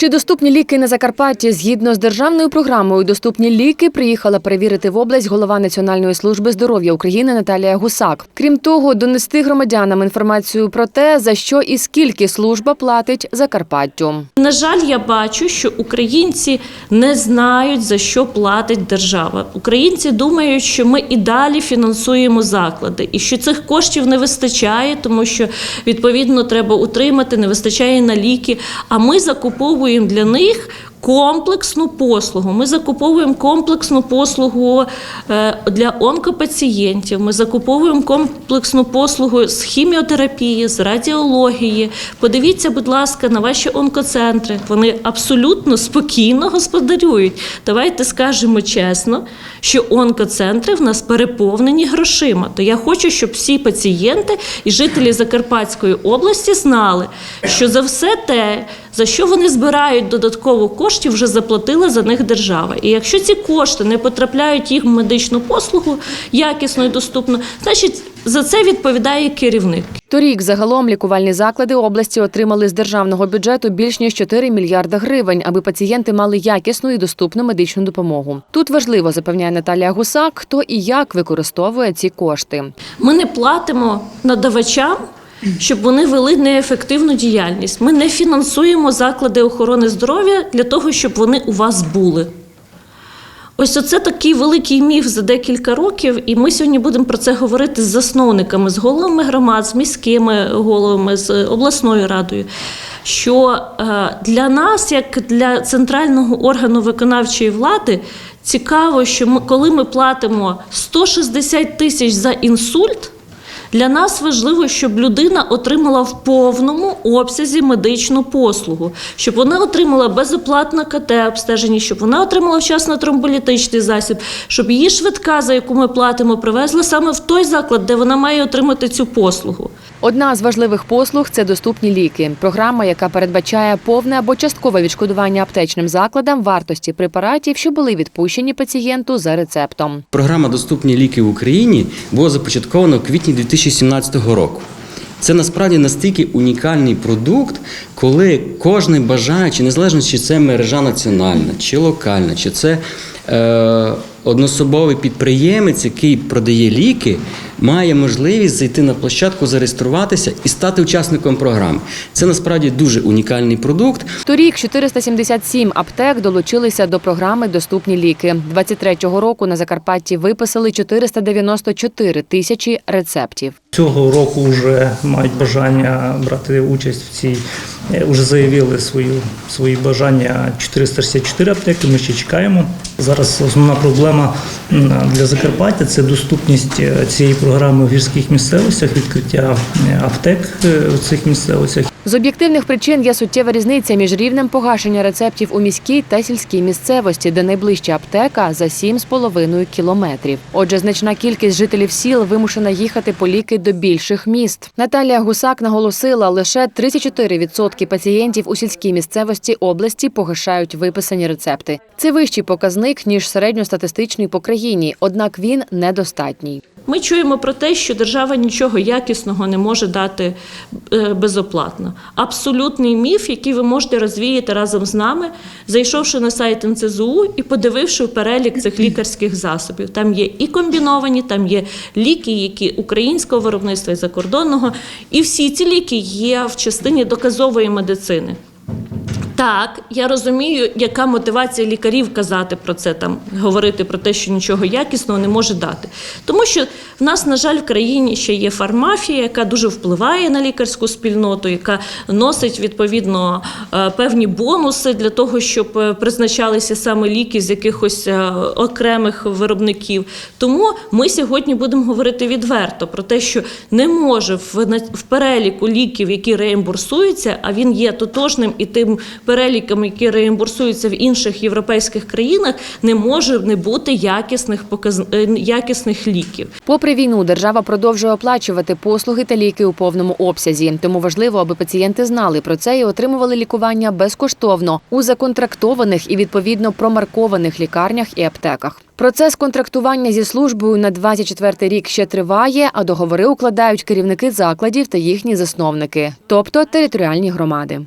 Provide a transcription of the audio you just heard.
Чи доступні ліки на Закарпатті згідно з державною програмою Доступні ліки приїхала перевірити в область голова Національної служби здоров'я України Наталія Гусак. Крім того, донести громадянам інформацію про те, за що і скільки служба платить Закарпаттю. На жаль, я бачу, що українці не знають за що платить держава. Українці думають, що ми і далі фінансуємо заклади, і що цих коштів не вистачає, тому що відповідно треба утримати, не вистачає на ліки. А ми закуповуємо для них. Комплексну послугу. Ми закуповуємо комплексну послугу е, для онкопацієнтів. Ми закуповуємо комплексну послугу з хіміотерапії, з радіології. Подивіться, будь ласка, на ваші онкоцентри. Вони абсолютно спокійно господарюють. Давайте скажемо чесно, що онкоцентри в нас переповнені грошима. То я хочу, щоб всі пацієнти і жителі Закарпатської області знали, що за все те, за що вони збирають додаткову додатково коштів, вже заплатила за них держава. І якщо ці кошти не потрапляють їх в медичну послугу якісно і доступно, значить за це відповідає керівник. Торік загалом лікувальні заклади області отримали з державного бюджету більш ніж 4 мільярда гривень, аби пацієнти мали якісну і доступну медичну допомогу. Тут важливо, запевняє Наталія Гусак, хто і як використовує ці кошти. Ми не платимо надавачам. Щоб вони вели неефективну діяльність. Ми не фінансуємо заклади охорони здоров'я для того, щоб вони у вас були. Ось оце такий великий міф за декілька років, і ми сьогодні будемо про це говорити з засновниками, з головами громад, з міськими головами, з обласною радою. Що е, для нас, як для центрального органу виконавчої влади, цікаво, що ми, коли ми платимо 160 тисяч за інсульт. Для нас важливо, щоб людина отримала в повному обсязі медичну послугу, щоб вона отримала безоплатне КТ обстеження, щоб вона отримала вчасно тромболітичний засіб, щоб її швидка, за яку ми платимо, привезла саме в той заклад, де вона має отримати цю послугу. Одна з важливих послуг це доступні ліки. Програма, яка передбачає повне або часткове відшкодування аптечним закладам вартості препаратів, що були відпущені пацієнту за рецептом. Програма Доступні ліки в Україні була започаткована у квітні 2017 року. Це насправді настільки унікальний продукт, коли кожен бажаючий, незалежно чи це мережа національна, чи локальна, чи це е, однособовий підприємець, який продає ліки, має можливість зайти на площадку, зареєструватися і стати учасником програми. Це насправді дуже унікальний продукт. Торік 477 аптек долучилися до програми Доступні ліки. 23-го року на Закарпатті виписали 494 тисячі рецептів. Цього року вже мають бажання брати участь в цій, е, вже заявили свою, свої бажання 464 аптеки, ми ще чекаємо. Зараз основна проблема для Закарпаття це доступність е, цієї програми в гірських місцевостях, відкриття е, аптек е, в цих місцевостях. З об'єктивних причин є суттєва різниця між рівнем погашення рецептів у міській та сільській місцевості, де найближча аптека за 7,5 кілометрів. Отже, значна кількість жителів сіл вимушена їхати по ліки до більших міст. Наталія Гусак наголосила, лише 34% пацієнтів у сільській місцевості області погашають виписані рецепти. Це вищий показник ніж середньостатистичний по країні, однак він недостатній. Ми чуємо про те, що держава нічого якісного не може дати е, безоплатно. Абсолютний міф, який ви можете розвіяти разом з нами, зайшовши на сайт НЦЗУ і подививши перелік цих лікарських засобів. Там є і комбіновані, там є ліки, які українського виробництва і закордонного. І всі ці ліки є в частині доказової медицини. Так, я розумію, яка мотивація лікарів казати про це, там говорити про те, що нічого якісного не може дати. Тому що в нас, на жаль, в країні ще є фармафія, яка дуже впливає на лікарську спільноту, яка носить відповідно е, певні бонуси для того, щоб е, призначалися саме ліки з якихось е, окремих виробників. Тому ми сьогодні будемо говорити відверто про те, що не може в, переліку ліків, які реімбурсуються, а він є тотожним і тим переліком, які реімбурсуються в інших європейських країнах, не може не бути якісних показ... е, якісних ліків. Попри війну, держава продовжує оплачувати послуги та ліки у повному обсязі. Тому важливо, аби пацієнти знали про це і отримували лікування безкоштовно у законтрактованих і відповідно промаркованих лікарнях і аптеках. Процес контрактування зі службою на 24 рік ще триває, а договори укладають керівники закладів та їхні засновники, тобто територіальні громади.